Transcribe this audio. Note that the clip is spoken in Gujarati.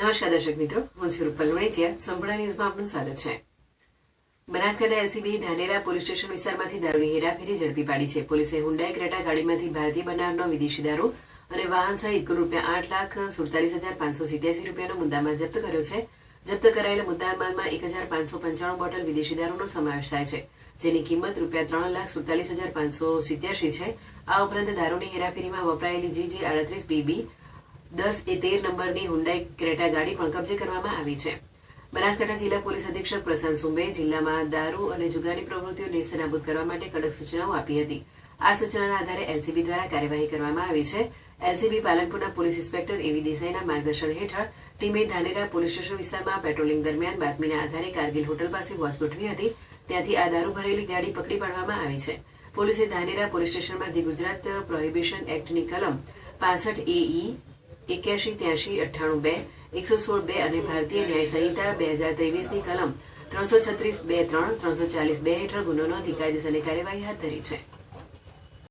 નમસ્કાર દર્શક મિત્રો, હું છું રૂપલ વણેચિયા સંપૂર્ણ ન્યૂઝમાં આપનું સ્વાગત છે. Banaskantha LCB Dhanera police station વિસ્તારમાંથી દારૂની હેરાફેરી ઝડપી પાડી છે. પોલીસે હુન્ડાઈ ક્રેટા ગાડીમાંથી ભારતીય બનાવનો વિદેશી દારૂ અને વાહન સહિત કુલ રૂપિયા આઠ લાખ સુડતાલીસ હજાર પાંચસો સિત્યાસી રૂપિયાનો મુદ્દામાલ જપ્ત કર્યો છે. જપ્ત કરાયેલા મુદ્દામાલમાં એક હજાર પાંચસો પંચાણું બોટલ વિદેશી દારૂનો સમાવેશ થાય છે, જેની કિંમત રૂપિયા ત્રણ લાખ સુડતાલીસ હજાર પાંચસો સિત્યાસી છે. આ ઉપરાંત દારૂની હેરાફેરીમાં વપરાયેલી જીજી આડત્રીસ બીબી દસ એ તેર નંબરની હુન્ડાઈ ક્રેટા ગાડી પણ કબજે કરવામાં આવી છે. બનાસકાંઠા જિલ્લા પોલીસ અધિક્ષક પ્રશાંત સુંબે જિલ્લામાં દારૂ અને જુગારની પ્રવૃત્તિઓ નેસ્તનાબૂદ કરવા માટે કડક સૂચનાઓ આપી હતી. આ સૂચનાના આધારે એલસીબી દ્વારા કાર્યવાહી કરવામાં આવી છે. એલસીબી પાલનપુરના પોલીસ ઇન્સ્પેક્ટર એવી દેસાઈના માર્ગદર્શન હેઠળ ટીમે ધાનેરા પોલીસ સ્ટેશન વિસ્તારમાં પેટ્રોલિંગ દરમિયાન બાતમીના આધારે કારગિલ હોટલ પાસે વોચ ગોઠવી હતી. ત્યાંથી આ દારૂ ભરેલી ગાડી પકડી પાડવામાં આવી છે. પોલીસે ધાનેરા પોલીસ સ્ટેશનમાંથી ગુજરાત પ્રોહિબિશન એક્ટની કલમ પાસઠ એઈ એક્યાસી ત્યાસી અઠ્ઠાણું બે, એકસો સોળ બે અને ભારતીય ન્યાય સંહિતા બે હજાર ત્રેવીસની કલમ ત્રણસો છત્રીસ બે ત્રણ, ત્રણસો ચાલીસ બે હેઠળ ગુનો નોંધી કાયદેસરની કાર્યવાહી હાથ ધરી છે.